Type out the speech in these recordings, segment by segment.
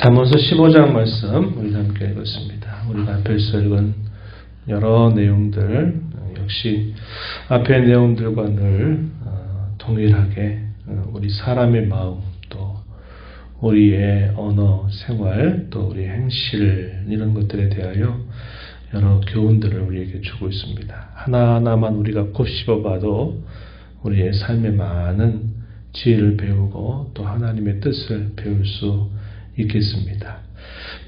잠언서 15장 말씀 우리 함께 읽었습니다. 우리가 앞에서 읽은 여러 내용들 어, 역시 앞의 내용들과 늘 어, 동일하게 어, 우리 사람의 마음 또 우리의 언어, 생활, 또 우리 행실 이런 것들에 대하여 여러 교훈들을 우리에게 주고 있습니다. 하나하나만 우리가 곱씹어봐도 우리의 삶에 많은 지혜를 배우고 또 하나님의 뜻을 배울 수 있겠습니다.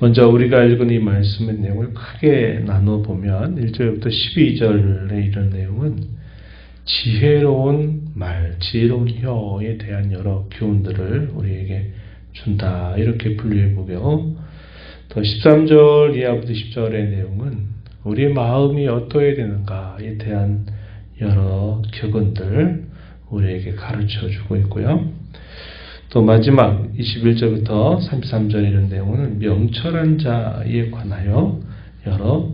먼저 우리가 읽은 이 말씀의 내용을 크게 나눠 보면 1절부터 12절의 이런 내용은 지혜로운 말, 지혜로운 혀에 대한 여러 교훈들을 우리에게 준다. 이렇게 분류해 보고요. 또 13절 이하부터 10절의 내용은 우리의 마음이 어떠해야 되는가에 대한 여러 격언들 우리에게 가르쳐 주고 있고요. 또 마지막 21절부터 33절 이런 내용은 명철한 자에 관하여 여러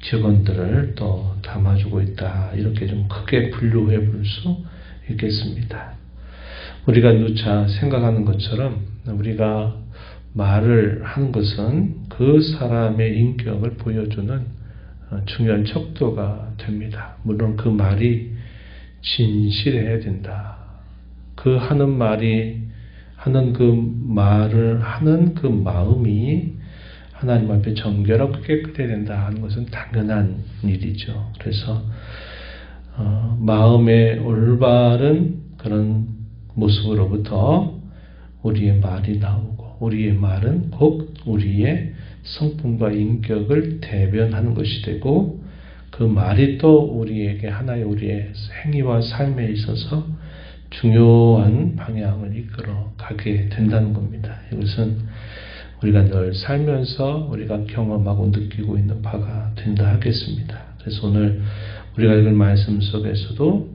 격언들을 또 담아주고 있다. 이렇게 좀 크게 분류해 볼 수 있겠습니다. 우리가 누차 생각하는 것처럼 우리가 말을 하는 것은 그 사람의 인격을 보여주는 어, 중요한 척도가 됩니다. 물론 그 말이 진실해야 된다. 그 하는 말이 하는 그 말을 하는 그 마음이 하나님 앞에 정결하고 깨끗해야 된다 하는 것은 당연한 일이죠. 그래서 어, 마음의 올바른 그런 모습으로부터 우리의 말이 나오고 우리의 말은 곧 우리의 성품과 인격을 대변하는 것이 되고 그 말이 또 우리에게 하나의 우리의 행위와 삶에 있어서 중요한 방향을 이끌어 가게 된다는 겁니다. 이것은 우리가 늘 살면서 우리가 경험하고 느끼고 있는 바가 된다 하겠습니다. 그래서 오늘 우리가 읽은 말씀 속에서도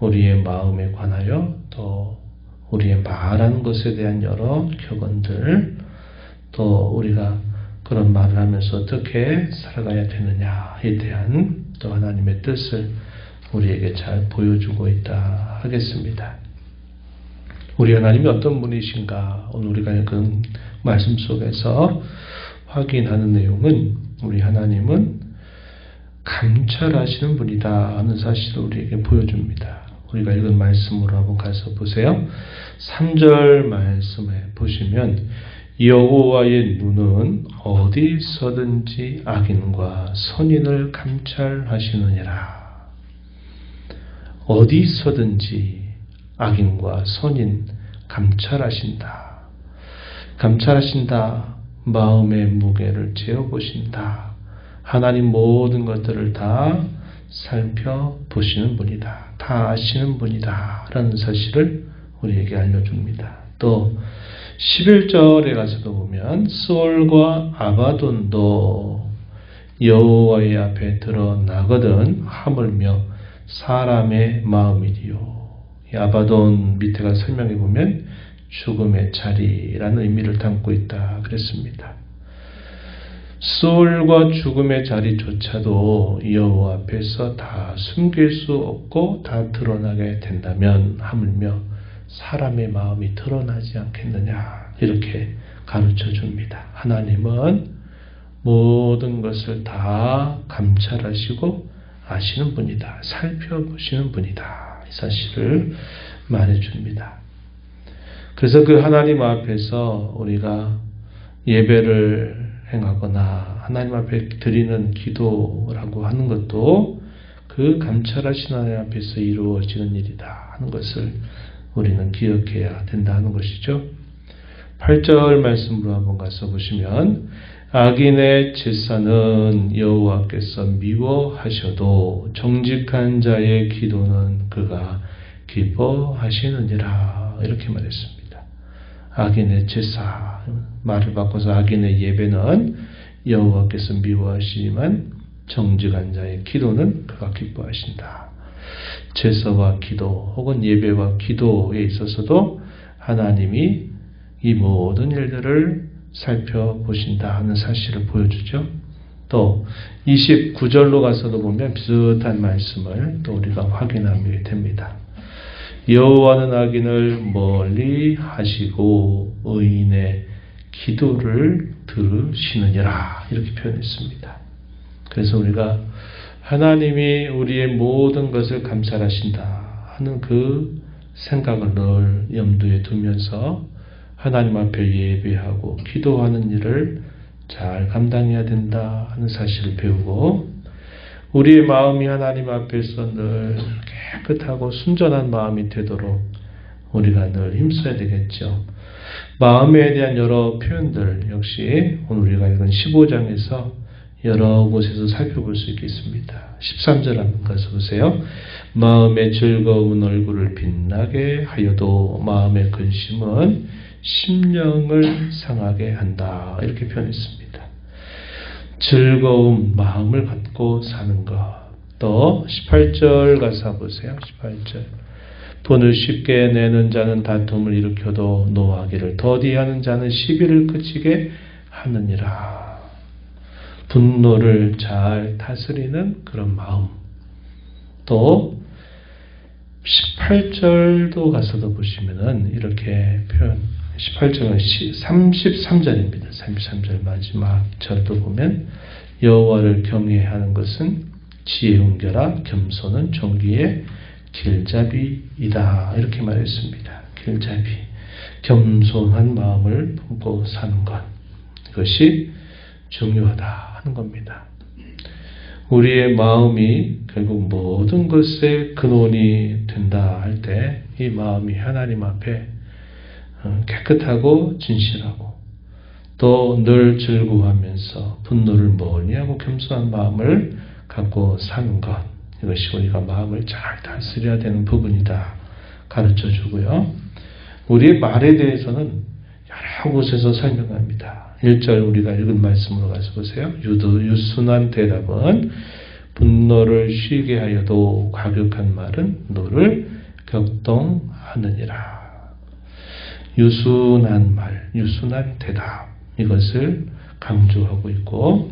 우리의 마음에 관하여 또 우리의 말하는 것에 대한 여러 격언들 또 우리가 그런 말을 하면서 어떻게 살아가야 되느냐에 대한 또 하나님의 뜻을 우리에게 잘 보여주고 있다 하겠습니다. 우리 하나님이 어떤 분이신가 오늘 우리가 읽은 말씀 속에서 확인하는 내용은 우리 하나님은 감찰하시는 분이다 하는 사실을 우리에게 보여줍니다. 우리가 읽은 말씀으로 한번 가서 보세요. 3절 말씀에 보시면 여호와의 눈은 어디서든지 악인과 선인을 감찰하시느니라. 어디서든지 악인과 선인 감찰하신다. 감찰하신다. 마음의 무게를 재어보신다. 하나님 모든 것들을 다 살펴보시는 분이다. 다 아시는 분이다. 라는 사실을 우리에게 알려줍니다. 또 11절에 가서도 보면 스올과 아바돈도 여호와의 앞에 드러나거든 하물며 사람의 마음이디요. 아바돈 밑에가 설명해 보면 죽음의 자리라는 의미를 담고 있다 그랬습니다. 소울과 죽음의 자리조차도 여호와 앞에서 다 숨길 수 없고 다 드러나게 된다면 하물며 사람의 마음이 드러나지 않겠느냐 이렇게 가르쳐 줍니다. 하나님은 모든 것을 다 감찰하시고 아시는 분이다. 살펴보시는 분이다. 이 사실을 말해 줍니다. 그래서 그 하나님 앞에서 우리가 예배를 행하거나 하나님 앞에 드리는 기도라고 하는 것도 그 감찰하신 하나님 앞에서 이루어지는 일이다 하는 것을 우리는 기억해야 된다는 것이죠. 8절 말씀으로 한번 가서 보시면 악인의 제사는 여호와께서 미워하셔도 정직한 자의 기도는 그가 기뻐하시느니라 이렇게 말했습니다. 악인의 제사 말을 바꿔서 악인의 예배는 여호와께서 미워하시지만 정직한 자의 기도는 그가 기뻐하신다. 제사와 기도 혹은 예배와 기도에 있어서도 하나님이 이 모든 일들을 살펴보신다 하는 사실을 보여주죠. 또 29절로 가서도 보면 비슷한 말씀을 또 우리가 확인하게 됩니다. 여호와는 악인을 멀리 하시고 의인의 기도를 들으시느니라 이렇게 표현했습니다. 그래서 우리가 하나님이 우리의 모든 것을 감찰하신다 하는 그 생각을 늘 염두에 두면서 하나님 앞에 예배하고 기도하는 일을 잘 감당해야 된다 하는 사실을 배우고 우리의 마음이 하나님 앞에서 늘 깨끗하고 순전한 마음이 되도록 우리가 늘 힘써야 되겠죠. 마음에 대한 여러 표현들 역시 오늘 우리가 읽은 15장에서 여러 곳에서 살펴볼 수 있겠습니다. 13절 한번 가서 보세요. 마음의 즐거운 얼굴을 빛나게 하여도 마음의 근심은 심령을 상하게 한다. 이렇게 표현했습니다. 즐거운 마음을 갖고 사는 것. 또 18절 가서 보세요. 18절. 돈을 쉽게 내는 자는 다툼을 일으켜도 노하기를 더디하는 자는 시비를 그치게 하느니라. 분노를 잘 다스리는 그런 마음. 또 18절도 가서도 보시면은 이렇게 표현 18절은 33절입니다. 33절 마지막 절도 보면 여호와를 경외하는 것은 지혜운 결아 겸손은 종기의 길잡이이다 이렇게 말했습니다. 길잡이 겸손한 마음을 품고 사는 것 이것이 중요하다 하는 겁니다. 우리의 마음이 결국 모든 것의 근원이 된다 할 때 이 마음이 하나님 앞에 어, 깨끗하고 진실하고 또 늘 즐거워하면서 분노를 멀리 하고 겸손한 마음을 갖고 사는 것 이것이 우리가 마음을 잘 다스려야 되는 부분이다 가르쳐 주고요. 우리의 말에 대해서는 여러 곳에서 설명합니다. 1절 우리가 읽은 말씀으로 가서 보세요. 유도, 유순한 대답은 분노를 쉬게 하여도 과격한 말은 너를 격동하느니라. 유순한 말, 유순한 대답 이것을 강조하고 있고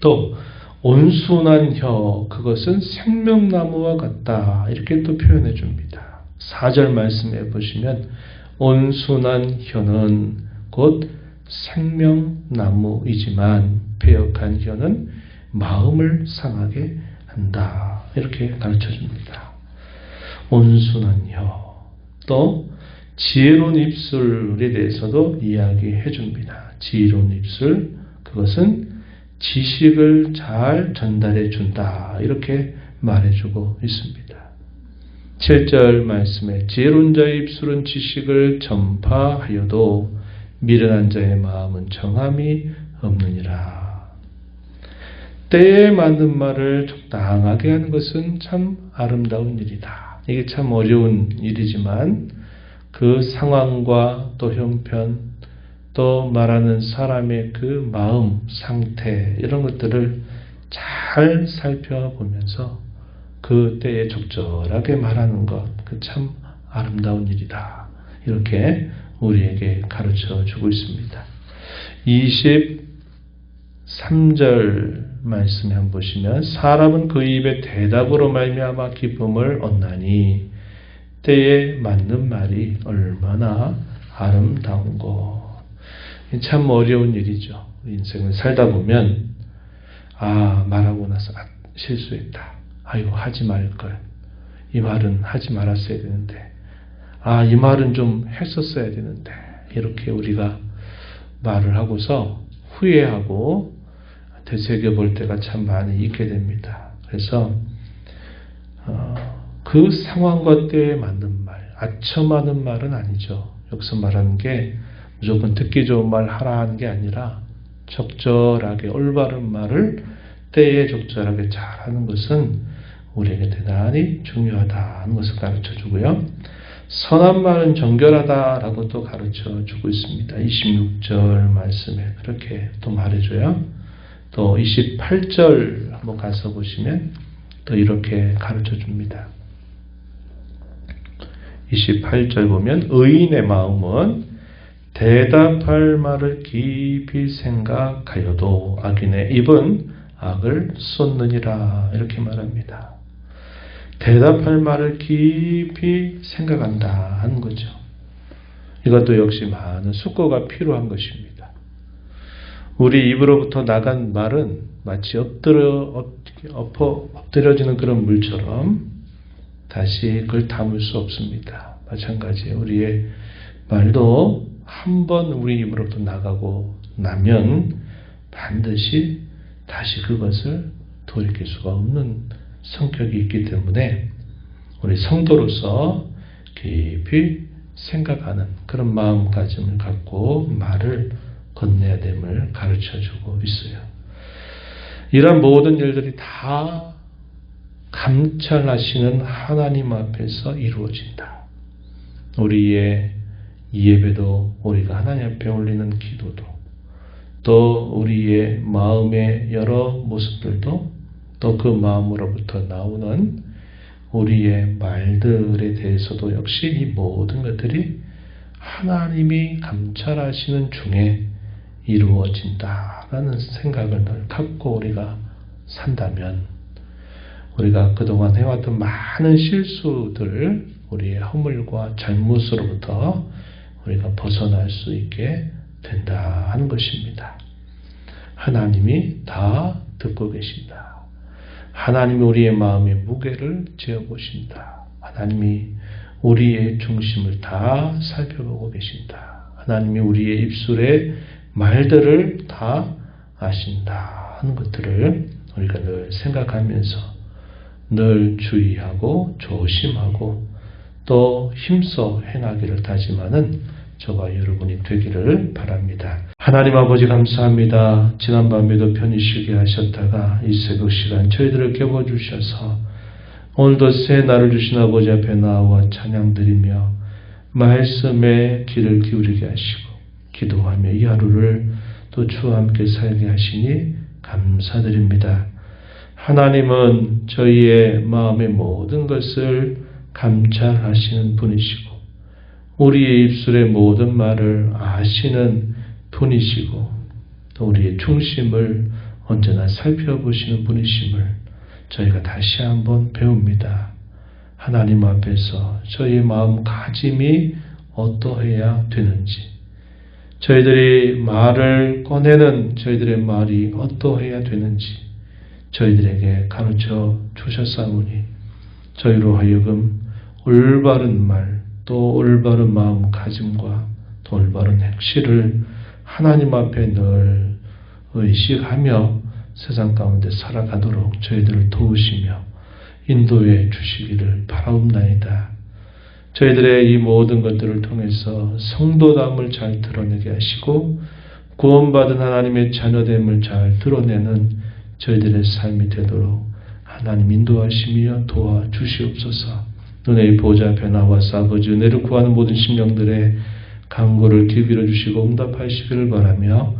또 온순한 혀 그것은 생명나무와 같다 이렇게 또 표현해 줍니다. 4절 말씀에 보시면 온순한 혀는 곧 생명나무이지만 폐역한 혀는 마음을 상하게 한다 이렇게 가르쳐 줍니다. 온순한 혀, 또 지혜로운 입술에 대해서도 이야기해 줍니다. 지혜로운 입술, 그것은 지식을 잘 전달해 준다. 이렇게 말해주고 있습니다. 7절 말씀에 지혜로운 자의 입술은 지식을 전파하여도 미련한 자의 마음은 정함이 없느니라. 때에 맞는 말을 적당하게 하는 것은 참 아름다운 일이다. 이게 참 어려운 일이지만 그 상황과 또 형편 또 말하는 사람의 그 마음 상태 이런 것들을 잘 살펴보면서 그 때에 적절하게 말하는 것 그 참 아름다운 일이다. 이렇게 우리에게 가르쳐 주고 있습니다. 23절 말씀에 한번 보시면 사람은 그 입의 대답으로 말미암아 기쁨을 얻나니 때에 맞는 말이 얼마나 아름다운고 참 어려운 일이죠. 인생을 살다 보면 아 말하고 나서 아, 실수했다. 아이고 하지 말걸. 이 말은 하지 말았어야 되는데 아 이 말은 좀 했었어야 되는데 이렇게 우리가 말을 하고서 후회하고 되새겨 볼 때가 참 많이 있게 됩니다. 그래서 어, 그 상황과 때에 맞는 말, 아첨하는 말은 아니죠. 여기서 말하는 게 무조건 듣기 좋은 말 하라 하는 게 아니라 적절하게 올바른 말을 때에 적절하게 잘하는 것은 우리에게 대단히 중요하다는 것을 가르쳐 주고요. 선한 말은 정결하다라고 또 가르쳐 주고 있습니다. 26절 말씀에 그렇게 또 말해줘요. 또 28절 한번 가서 보시면 또 이렇게 가르쳐 줍니다. 28절 보면 의인의 마음은 대답할 말을 깊이 생각하여도 악인의 입은 악을 쏟느니라 이렇게 말합니다. 대답할 말을 깊이 생각한다 하는 거죠. 이것도 역시 많은 숙고가 필요한 것입니다. 우리 입으로부터 나간 말은 마치 엎드려, 엎어, 엎드려지는 그런 물처럼 다시 그걸 담을 수 없습니다. 마찬가지 우리의 말도 한 번 우리 입으로부터 나가고 나면 반드시 다시 그것을 돌이킬 수가 없는 성격이 있기 때문에 우리 성도로서 깊이 생각하는 그런 마음가짐을 갖고 말을 건네야 됨을 가르쳐 주고 있어요. 이런 모든 일들이 다 감찰하시는 하나님 앞에서 이루어진다. 우리의 예배도 우리가 하나님 앞에 올리는 기도도 또 우리의 마음의 여러 모습들도 또 그 마음으로부터 나오는 우리의 말들에 대해서도 역시 이 모든 것들이 하나님이 감찰하시는 중에 이루어진다라는 생각을 늘 갖고 우리가 산다면 우리가 그동안 해왔던 많은 실수들, 우리의 허물과 잘못으로부터 우리가 벗어날 수 있게 된다 하는 것입니다. 하나님이 다 듣고 계신다. 하나님이 우리의 마음의 무게를 재어보신다. 하나님이 우리의 중심을 다 살펴보고 계신다. 하나님이 우리의 입술의 말들을 다 아신다 하는 것들을 우리가 늘 생각하면서 늘 주의하고 조심하고 또 힘써 행하기를 다짐하는 저와 여러분이 되기를 바랍니다. 하나님 아버지 감사합니다. 지난밤에도 편히 쉬게 하셨다가 이 새벽 시간 저희들을 깨워주셔서 오늘도 새 날을 주신 아버지 앞에 나와 찬양드리며 말씀에 귀를 기울이게 하시고 기도하며 이 하루를 또 주와 함께 살게 하시니 감사드립니다. 하나님은 저희의 마음의 모든 것을 감찰하시는 분이시고 우리의 입술의 모든 말을 아시는 분이시고 또 우리의 중심을 언제나 살펴보시는 분이심을 저희가 다시 한번 배웁니다. 하나님 앞에서 저희의 마음가짐이 어떠해야 되는지 저희들이 말을 꺼내는 저희들의 말이 어떠해야 되는지 저희들에게 가르쳐 주셨사오니 저희로 하여금 올바른 말, 또 올바른 마음 가짐과 또 올바른 행실을 하나님 앞에 늘 의식하며 세상 가운데 살아가도록 저희들을 도우시며 인도해 주시기를 바라옵나이다. 저희들의 이 모든 것들을 통해서 성도담을 잘 드러내게 하시고 구원받은 하나님의 자녀됨을 잘 드러내는 저희들의 삶이 되도록 하나님 인도하시며 도와 주시옵소서. 눈의 앞에 나와서 아버지 은혜를 구하는 모든 심령들의 간구를 기울여 주시고 응답하시기를 바라며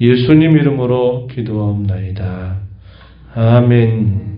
예수님 이름으로 기도하옵나이다. 아멘.